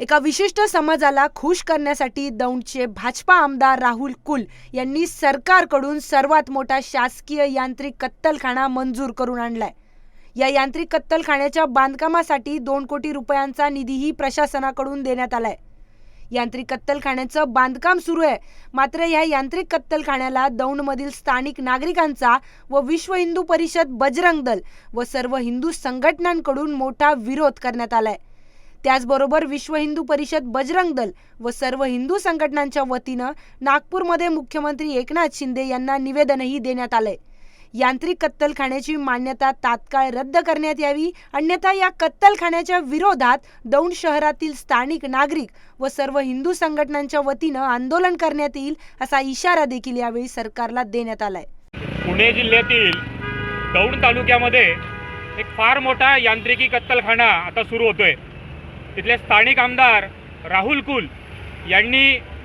एका विशिष्ट समाजाला खुश करण्यासाठी दौंडचे भाजपा आमदार राहुल कुल यांनी सरकारकडून सर्वात मोठा शासकीय यांत्रिक कत्तलखाना मंजूर करून आणलाय. या यांत्रिक कत्तलखान्याच्या बांधकामासाठी दोन कोटी रुपयांचा निधीही प्रशासनाकडून देण्यात आलाय. यांत्रिक कत्तलखान्याचं बांधकाम सुरू आहे. मात्र या यांत्रिक कत्तलखान्याला दौंडमधील स्थानिक नागरिकांचा व विश्व हिंदू परिषद बजरंग दल व सर्व हिंदू संघटनांकडून मोठा विरोध करण्यात आलाय. त्याचबरोबर विश्व हिंदू परिषद बजरंग दल व सर्व हिंदू संघटनांच्या वतीनं नागपूरमध्ये मुख्यमंत्री एकनाथ शिंदे यांना निवेदनही देण्यात आलंय. यांत्रिक कत्तलखान्याची मान्यता तात्काळ रद्द करण्यात यावी अन्यथा या कत्तलखान्याच्या विरोधात दौंड शहरातील स्थानिक नागरिक व सर्व हिंदू संघटनांच्या वतीनं आंदोलन करण्यात येईल असा इशारा देखील यावेळी सरकारला देण्यात आलाय. पुणे जिल्ह्यातील दौंड तालुक्यामध्ये एक फार मोठा यांत्रिकी कत्तलखाना आता सुरू होतोय. तिथले स्थानिक आमदार राहुल कुल यांनी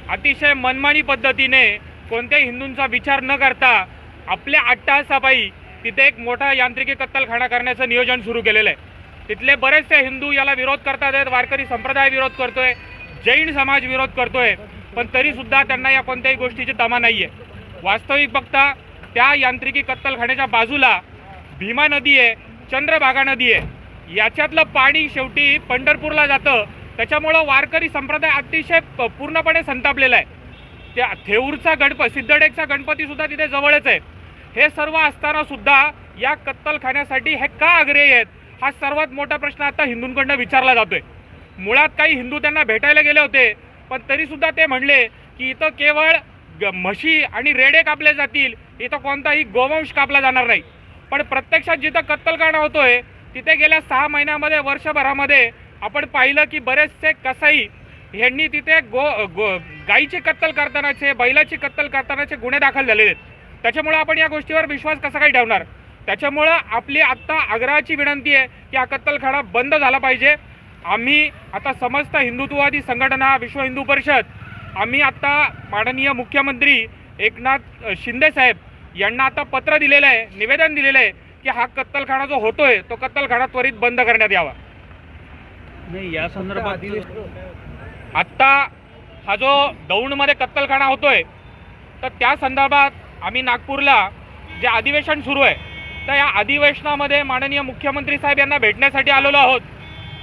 अतिशय मनमानी पद्धतीने कोणत्याही हिंदूंचा विचार न करता आपल्या अट्टहासापायी तिथे एक मोठा यांत्रिकी कत्तलखाना करण्याचं नियोजन सुरू केलेलं आहे. तिथले बरेचसे हिंदू याला विरोध करतात आहेत वारकरी संप्रदाय विरोध करतोय जैन समाज विरोध करतोय पण तरीसुद्धा त्यांना या कोणत्याही गोष्टीची तमा नाही आहे वास्तविक बघता त्या यांत्रिकी कत्तलखान्याच्या बाजूला भीमा नदी आहे चंद्रभागा नदी आहे. याच्यातलं पाणी शेवटी पंढरपूरला जातं. त्याच्यामुळं वारकरी संप्रदाय अतिशय प- पूर्णपणे संतापलेला आहे. त्या थेऊरचा गणपती सिद्धडेकचा गणपतीसुद्धा तिथे जवळच आहे. हे सर्व असताना सुद्धा या कत्तलखान्यासाठी हे का आग्रही आहेत? हा सर्वात मोठा प्रश्न आता हिंदूंकडनं विचारला जातोय. मुळात काही हिंदू त्यांना भेटायला गेले होते पण तरीसुद्धा ते म्हणले की इथं केवळ ग- म्हशी आणि रेडे कापले जातील इथं कोणताही गोवंश कापला जाणार नाही. पण प्रत्यक्षात जिथं कत्तलखाना होतोय तिथे गेल्या सहा महिन्यामध्ये वर्षभरामध्ये आपण पाहिलं की बरेचसे कसाई यांनी तिथे गो गो गाईची कत्तल करतानाचे बैलाची कत्तल करतानाचे गुन्हे दाखल झालेले आहेत. त्याच्यामुळं आपण या गोष्टीवर विश्वास कसा काही ठेवणार? त्याच्यामुळं आपली आत्ता आग्रहाची विनंती आहे की हा कत्तलखाना बंद झाला पाहिजे. आम्ही आता समस्त हिंदुत्ववादी संघटना विश्व हिंदू परिषद आम्ही आत्ता माननीय मुख्यमंत्री एकनाथ शिंदेसाहेब शिंदे साहेब यांना आता पत्र दिलेलं आहे निवेदन दिलेलं आहे की हा कत्तलखाना जो होतोय तो कत्तलखाना त्वरित बंद करण्यात यावा. नाही या संदर्भात आत्ता हा जो दौंडमध्ये कत्तलखाना होतोय तर त्या संदर्भात आम्ही नागपूरला जे अधिवेशन सुरू आहे तर या अधिवेशनामध्ये माननीय मुख्यमंत्री साहेब यांना भेटण्यासाठी आलेलो आहोत.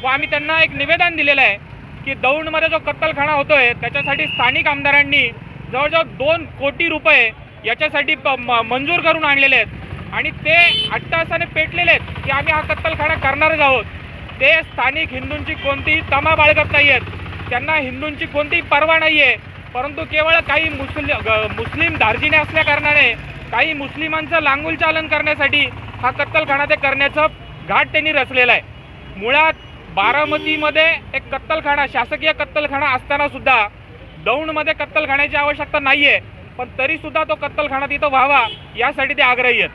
व आम्ही त्यांना एक निवेदन दिलेलं आहे की दौंडमध्ये जो कत्तलखाना होतोय त्याच्यासाठी स्थानिक आमदारांनी जवळजवळ दोन कोटी रुपये याच्यासाठी मंजूर करून आणलेले आहेत. आणि ते अट्टासाने पेटलेले आहेत की आम्ही हा कत्तलखाना करणारच आहोत. ते स्थानिक हिंदूंची कोणतीही तमा बाळगत नाही आहेत त्यांना हिंदूंची कोणतीही पर्वा नाही आहे परंतु केवळ काही मुस्लिम मुस्लिम धार्जिने असल्याकारणाने काही मुस्लिमांचं लांगुल चालन करण्यासाठी हा कत्तलखाना ते करण्याचं घाट त्यांनी रचलेला आहे. मुळात बारामतीमध्ये एक कत्तलखाना शासकीय कत्तलखाना असताना सुद्धा दौंडमध्ये कत्तलखान्याची आवश्यकता नाही आहे पण तरीसुद्धा तो कत्तलखाना तिथं व्हावा यासाठी ते आग्रही आहेत.